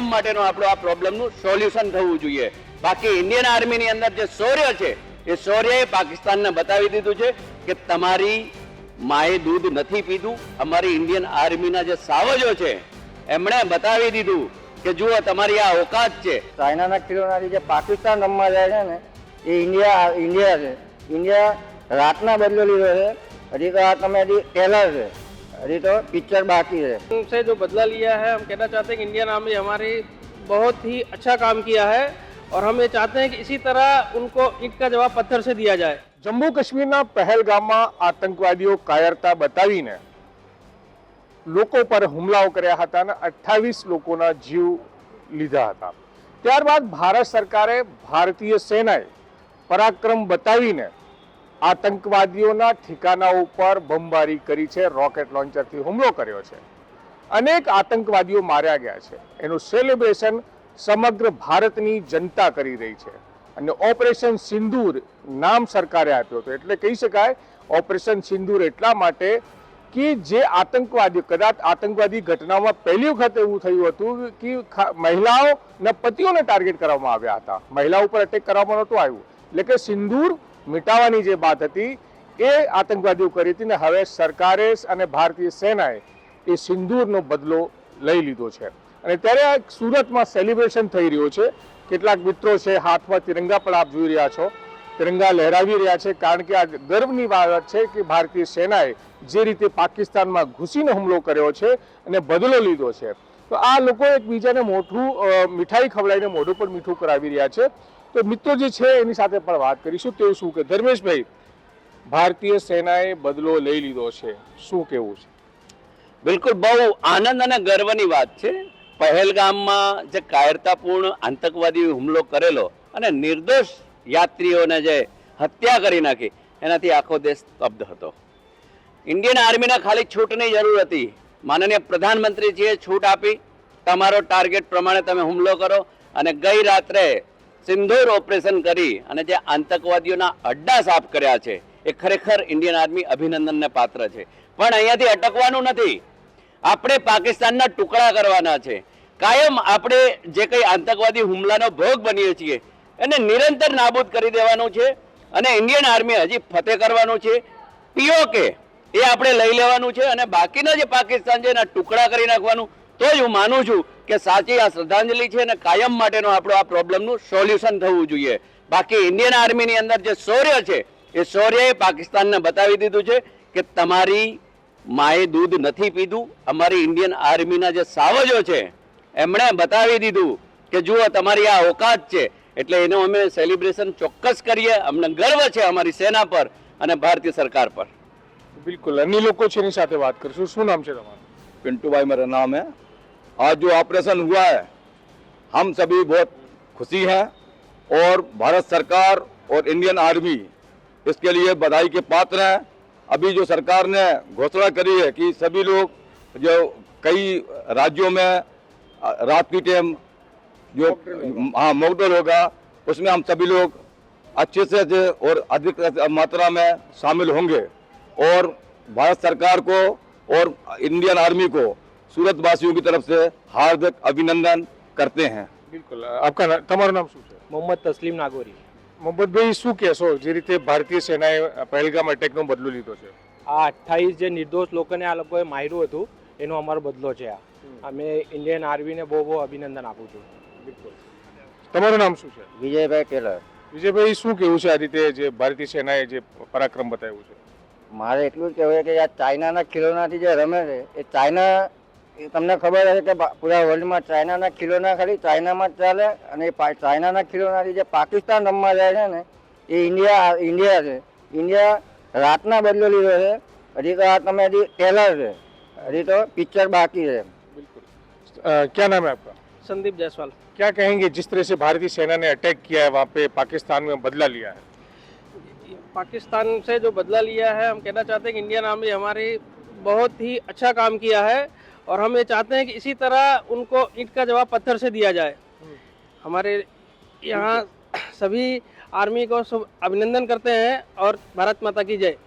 કાયમ માટેનો આપણો આ પ્રોબ્લેમનું સોલ્યુશન થવું જોઈએ. બાકી ઇન્ડિયન આર્મીની અંદર જે શૌર્ય છે, એ શૌર્યએ પાકિસ્તાનને બતાવી દીધું છે કે તમારી માએ દૂધ નથી પીધું, અમારી ઇન્ડિયન આર્મીના જે સાવજો છે, એમણે બતાવી દીધું કે જુઓ, તમારી આ ઓકાત છે. ચાઇનાના ખિલોનાથી જે પાકિસ્તાન રમવા જાય છે ને, એ ઇન્ડિયા ઇન્ડિયા છે. ઇન્ડિયા રાતના બદલો લીધો છે. હજી તો આ તમે હજી ટેલર છે. હજી તો પિક્ચર બાકી છે से जो बदला लिया है हम कहना चाहते हैं कि इंडियन आर्मी हमारी बहुत ही अच्छा काम किया है और हम ये चाहते हैं कि इसी तरह उनको ईंट का जवाब पत्थर से दिया जाए જમ્મુ કાશ્મીરના પહેલગામમાં આતંકવાદીઓ કાયરતા બતાવીને લોકો પર હુમલાઓ કર્યા હતા અને અઠ્ઠાવીસ લોકોના જીવ લીધા હતા ત્યારબાદ ભારત સરકારે ભારતીય સેનાએ પરાક્રમ બતાવીને આતંકવાદીઓના ઠિકાના ઉપર બમબારી કરી છે, રોકેટ લોન્ચરથી હુમલો કર્યો છે. અનેક આતંકવાદીઓ માર્યા ગયા છે. એનું સેલિબ્રેશન સમગ્ર ભારતની જનતા કરી રહી છે. અને ઓપરેશન સિંદૂર નામ સરકારે આપ્યું હતું. એટલે કહી શકાય, ઓપરેશન સિંદૂર એટલા માટે કે જે આતંકવાદીઓ, કદાચ આતંકવાદી ઘટનામાં પહેલી વખત એવું થયું હતું કે મહિલાઓના પતિઓને ટાર્ગેટ કરવામાં આવ્યા હતા. મહિલા ઉપર અટેક કરવામાં નહોતું આવ્યું. એટલે કે સિંદૂર મિટાવવાની જે વાત હતી, એ આતંકવાદીઓ કરી હતી ને હવે સરકારે અને ભારતીય સેનાએ એ સિંદૂરનો બદલો લઈ લીધો છે. અને ત્યારે આ સુરતમાં સેલિબ્રેશન થઈ રહ્યો છે. કેટલાક મિત્રો છે, હાથમાં તિરંગા પણ આપ જોઈ રહ્યા છો. તિરંગા લહેરાવી રહ્યા છે, કારણ કે આ ગર્વની વાત છે કે ભારતીય સેનાએ જે રીતે પાકિસ્તાનમાં ઘૂસીને હુમલો કર્યો છે અને બદલો લીધો છે. તો આ લોકો એકબીજાને મોઠું મીઠાઈ ખવડાવીને મોઢું પર મીઠું કરાવી રહ્યા છે. તો મિત્રો જે છે, એની સાથે પણ વાત કરીશું. તેવું શું કે ધર્મેશભાઈ, ભારતીય સેનાએ બદલો લઈ લીધો છે. શું કેવું છે? બિલકુલ, બહુ આનંદ અને ગર્વની વાત છે. પહેલગામમાં જે કાયરતાપૂર્ણ આતંકવાદી હુમલો કરેલો અને નિર્દોષ યાત્રીઓને જે હત્યા કરી નાખી, એનાથી આખો દેશ સ્તબ્ધ હતો. ઇન્ડિયન આર્મીને ખાલી છૂટની જરૂર હતી. માનનીય પ્રધાનમંત્રીજીએ છૂટ આપી. તમારો ટાર્ગેટ પ્રમાણે તમે હુમલો કરો અને ગઈ રાત્રે સિંદૂર ઓપરેશન કરી અને જે આતંકવાદીઓના અડ્ડા સાફ કર્યા છે, એ ખરેખર ઇન્ડિયન આર્મી અભિનંદનને પાત્ર છે. પણ અહીંયાથી અટકવાનું નથી. આપણે પાકિસ્તાનના ટુકડા કરવાના છે. કાયમ આપણે જે કંઈ આતંકવાદી હુમલાનો ભોગ બનીએ છીએ, એને નિરંતર નાબૂદ કરી દેવાનું છે અને ઇન્ડિયન આર્મી હજી ફતે કરવાનું છે. પીઓકે એ આપણે લઈ લેવાનું છે અને બાકીના જે પાકિસ્તાન છે એના ટુકડા કરી નાખવાનું તો હું માનું છું કે સાચી આ શ્રદ્ધાંજલિ છે અને કાયમ માટેનો આપણો આ પ્રોબ્લેમનું સોલ્યુશન થવું જોઈએ. બાકી ઇન્ડિયન આર્મીની અંદર જે શૌર્ય છે એ શૌર્યએ પાકિસ્તાનને બતાવી દીધું છે કે તમારી માએ દૂધ નથી પીધું અમારી ઇન્ડિયન આર્મીના જે સાવજો છે એમણે બતાવી દીધું કે જુઓ તમારી આ ઓકાત છે એટલે એનું અમે સેલિબ્રેશન ચોક્કસ કરીએ અમને ગર્વ છે અમારી સેના પર અને ભારતીય સરકાર પર. બિલકુલ અન્ય લોકો છે એની સાથે વાત કરીશું. શું નામ છે તમારું? પિન્ટુભાઈ મારા નામ હે. आज जो ऑपरेशन हुआ है, हम सभी बहुत खुशी हैं और भारत सरकार और इंडियन आर्मी इसके लिए बधाई के पात्र हैं। अभी जो सरकार ने घोषणा करी है कि सभी लोग जो कई राज्यों में रात की टाइम जो हाँ मॉकड्रिल होगा, उसमें हम सभी लोग अच्छे से और अधिक मात्रा में शामिल होंगे और भारत सरकार को और इंडियन आर्मी को सूरत वासियों की तरफ से हार्दिक अभिनंदन करते हैं બિલકુલ આપકા ના- તમારું નામ શું છે मोहम्मद तस्लीम नागोरी મોહમ્મદભાઈ શું કહેશો જે રીતે ભારતીય સેનાએ પહેલગામ અટેકનો બદલો લીધો છે આ અઠ્ઠાવીસ જે નિર્દોષ લોકોને આ લોકોએ માર્યું હતું એનો અમારો બદલો છે આ અમે ઇન્ડિયન આર્મીને બહુ બહુ અભિનંદન આપું છું બિલકુલ તમારું નામ શું છે વિજયભાઈ ટેલર વિજયભાઈ શું કેવું છે આ રીતે જે ભારતીય સેનાએ જે પરાક્રમ બતાવ્યું છે મારે એટલું જ કહેવું છે કે આ ચાઇનાના ખિલોનાથી જે રમે છે એ ચાઇના એ તમને ખબર હશે કે પા- પૂરા વર્લ્ડમાં ચાઇનાના ખિલોના ખાલી ચાઇનામાં જ ચાલે અને એ પા- ચાઇનાના ખિલોનાથી જે પાકિસ્તાન રમવા જાય છે ને એ ઇન્ડિયા ઇન્ડિયા છે ઇન્ડિયા રાતના બદલો લીધો છે હજી તો આ તમે હજી ટેલર છે હજી તો પિક્ચર બાકી છે बिल्कुल अ, क्या नाम है आपका संदीप जायसवाल क्या कहेंगे जिस तरह से भारतीय सेना ने अटैक किया है वहाँ पे पाकिस्तान में बदला लिया है पाकिस्तान से जो बदला लिया है हम कहना चाहते हैं कि इंडियन आर्मी हमारी बहुत ही अच्छा काम किया है और हम ये चाहते हैं कि इसी तरह उनको ईंट का जवाब पत्थर से दिया जाए हमारे यहाँ सभी आर्मी को शुभ अभिनंदन करते हैं और भारत माता की जय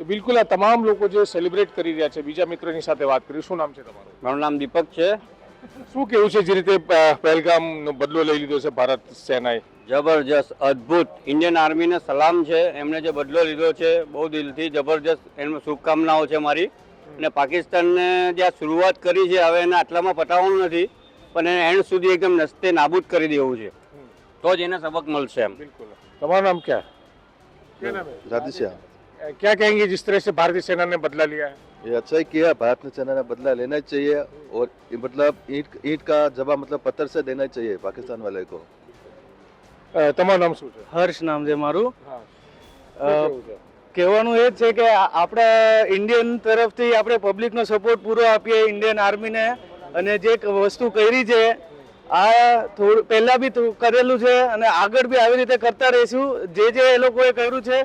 તો બિલકુલ આ તમામ લોકો જે સેલિબ્રેટ કરી રહ્યા છે બીજા મિત્રોની સાથે વાત કરી શું નામ છે તમારું મારું નામ દીપક છે શું કેવું છે જે રીતે પહેલગામનો બદલો લઈ લીધો છે ભારત સેનાએ જબરજસ્ત અદ્ભુત ઇન્ડિયન આર્મીને સલામ છે એમણે જે બદલો લીધો છે બહુ દિલથી જબરજસ્ત એમને શુભકામનાઓ છે મારી અને પાકિસ્તાનને જે આ શરૂઆત કરી છે હવે એને આટલામાં પટાવવાનું નથી પણ એને એન્ડ સુધી એકદમ નસ્તે નાબૂદ કરી દેવું છે તો જ એને સબક મળશે એમ बिल्कुल તમારું नाम क्या है क्या नाम है राधेश्याम क्या कहेंगे जिस तरह से भारतीय सेना ने बदला लिया है ये अच्छा ही किया भारत ने सेना ने बदला लेना ही चाहिए और ये मतलब ईंट ईंट का जवाब मतलब पत्थर से देना ही चाहिए पाकिस्तान वाले को અ, તમારું નામ શું છે હર્ષ નામ છે મારું હા અ, કહેવાનું એ જ છે કે આપણે ઇન્ડિયન તરફથી આપણે પબ્લિકનો સપોર્ટ પૂરો આપીએ ઇન્ડિયન આર્મીને અને જે વસ્તુ કરી છે આ થોડું પહેલાં બી કરેલું છે અને આગળ બી આવી રીતે કરતા રહીશું. જે જે એ લોકોએ કર્યું છે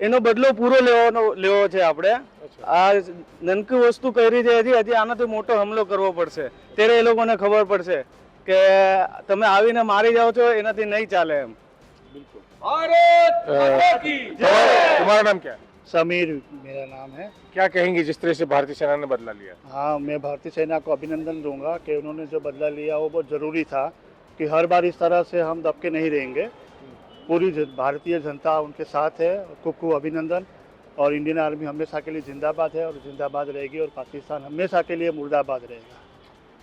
એનો બદલો પૂરો લેવાનો લેવો છે આપણે. આ નનકી વસ્તુ કરી છે હજી હજી આનાથી મોટો હમલો કરવો પડશે. ત્યારે એ લોકોને ખબર પડશે કે તમે આવીને મારી જાઓ છો એનાથી નહીં ચાલે એમ. तुम्हारा तुम्हारा नाम क्या? है समीर मेरा नाम है। क्या कहेंगे जिस तरह से भारतीय सेना ने बदला लिया? हाँ मैं भारतीय सेना को अभिनंदन दूँगा कि उन्होंने जो बदला लिया वो बहुत ज़रूरी था कि हर बार इस तरह से हम दबके नहीं रहेंगे। पूरी भारतीय जनता उनके साथ है। खूब खूब अभिनंदन। और इंडियन आर्मी हमेशा के लिए जिंदाबाद है और जिंदाबाद रहेगी और पाकिस्तान हमेशा के लिए मुर्दाबाद रहेगा।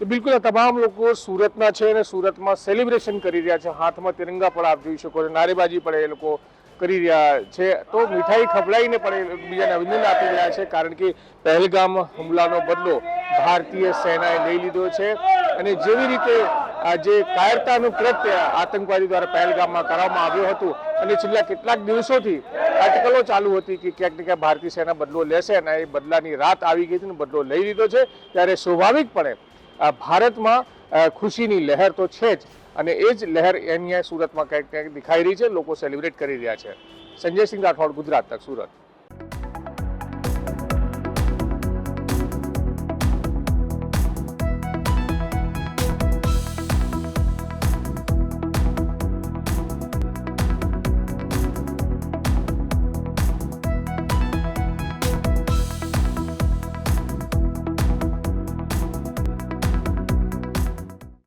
તો બિલકુલ આ તમામ લોકો સુરતના છે અને સુરતમાં સેલિબ્રેશન કરી રહ્યા છે. હાથમાં તિરંગા પણ આપ જોઈ શકો છો. નારેબાજી પણ એ લોકો કરી રહ્યા છે. તો મીઠાઈ ખવડાવીને પણ એકબીજાને અભિનંદન આપી રહ્યા છે, કારણ કે પહેલગામ હુમલાનો બદલો ભારતીય સેનાએ લઈ લીધો છે. અને જેવી રીતે જે કાયરતાનું કૃત્ય આતંકવાદી દ્વારા પહેલગામમાં કરવામાં આવ્યું હતું અને છેલ્લા કેટલાક દિવસોથી અટકલો ચાલુ હતી કે ક્યાંક ને ક્યાંક ભારતીય સેના બદલો લેશે અને એ બદલાની રાત આવી ગઈ હતી અને બદલો લઈ લીધો છે. ત્યારે સ્વાભાવિકપણે ભારતમાં ખુશીની લહેર તો છે જ, અને એ જ લહેર અહીંયા સુરતમાં ક્યાંક ક્યાંક દેખાઈ રહી છે, લોકો સેલિબ્રેટ કરી રહ્યા છે. સંજય સિંહ રાઠોડ, ગુજરાત તક, સુરત.